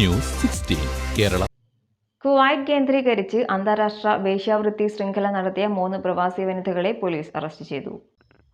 News sixteen Kerala. Kuwait കേന്ദ്രീകരിച്ച് അന്താരാഷ്ട്ര വേശ്യാവൃത്തി ശൃംഖല നടത്തിയ മൂന്ന് പ്രവാസി വനിതകളെ പോലീസ് അറസ്റ്റ് ചെയ്തു.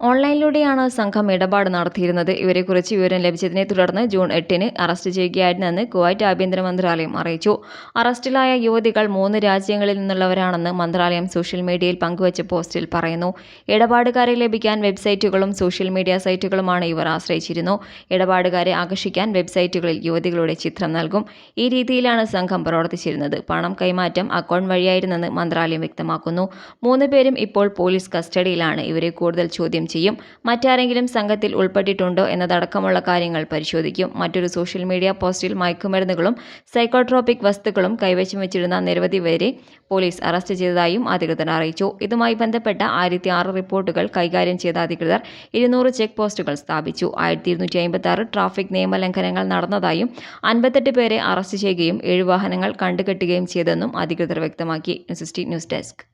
ഓൺലൈനിലൂടെയാണ് സംഘം ഇടപാട് നടത്തിയിരുന്നത്. ഇവരെക്കുറിച്ച് വിവരം ലഭിച്ചതിനെ തുടർന്ന് ജൂൺ എട്ടിന് അറസ്റ്റ് ചെയ്യുകയായിരുന്നെന്ന് കുവൈറ്റ് ആഭ്യന്തര മന്ത്രാലയം അറിയിച്ചു. അറസ്റ്റിലായ യുവതികൾ മൂന്ന് രാജ്യങ്ങളിൽ നിന്നുള്ളവരാണെന്ന് മന്ത്രാലയം സോഷ്യൽ മീഡിയയിൽ പങ്കുവച്ച പോസ്റ്റിൽ പറയുന്നു. ഇടപാടുകാരെ ലഭിക്കാൻ വെബ്സൈറ്റുകളും സോഷ്യൽ മീഡിയ സൈറ്റുകളുമാണ് ഇവർ ആശ്രയിച്ചിരുന്നു. ഇടപാടുകാരെ ആകർഷിക്കാൻ വെബ്സൈറ്റുകളിൽ യുവതികളുടെ ചിത്രം നൽകും. ഈ രീതിയിലാണ് സംഘം പ്രവർത്തിച്ചിരുന്നത്. പണം കൈമാറ്റം അക്കൗണ്ട് വഴിയായിരുന്നെന്ന് മന്ത്രാലയം വ്യക്തമാക്കുന്നു. മൂന്ന് പേരും ഇപ്പോൾ പോലീസ് കസ്റ്റഡിയിലാണ്. ഇവരെ കൂടുതൽ ചോദ്യം ചെയ്യും. മറ്റാരെങ്കിലും സംഘത്തിൽ ഉൾപ്പെട്ടിട്ടുണ്ടോ എന്നതടക്കമുള്ള കാര്യങ്ങൾ പരിശോധിക്കും. മറ്റൊരു സോഷ്യൽ മീഡിയ പോസ്റ്റിൽ മയക്കുമരുന്നുകളും സൈക്കോട്രോപിക് വസ്തുക്കളും കൈവശം വെച്ചിരുന്ന നിരവധി പേരെ പോലീസ് അറസ്റ്റ് ചെയ്തതായും അധികൃതർ അറിയിച്ചു. ഇതുമായി ബന്ധപ്പെട്ട ആയിരത്തി ആറ് റിപ്പോർട്ടുകൾ കൈകാര്യം ചെയ്ത അധികൃതർ ഇരുന്നൂറ് ചെക്ക് പോസ്റ്റുകൾ സ്ഥാപിച്ചു. ആയിരത്തി ഇരുന്നൂറ്റി അമ്പത്തി ആറ് ട്രാഫിക് നിയമലംഘനങ്ങൾ നടന്നതായും അൻപത്തെട്ട് പേരെ അറസ്റ്റ് ചെയ്യുകയും ഏഴ് വാഹനങ്ങൾ കണ്ടുകെട്ടുകയും ചെയ്തെന്നും അധികൃതർ വ്യക്തമാക്കി. News desk.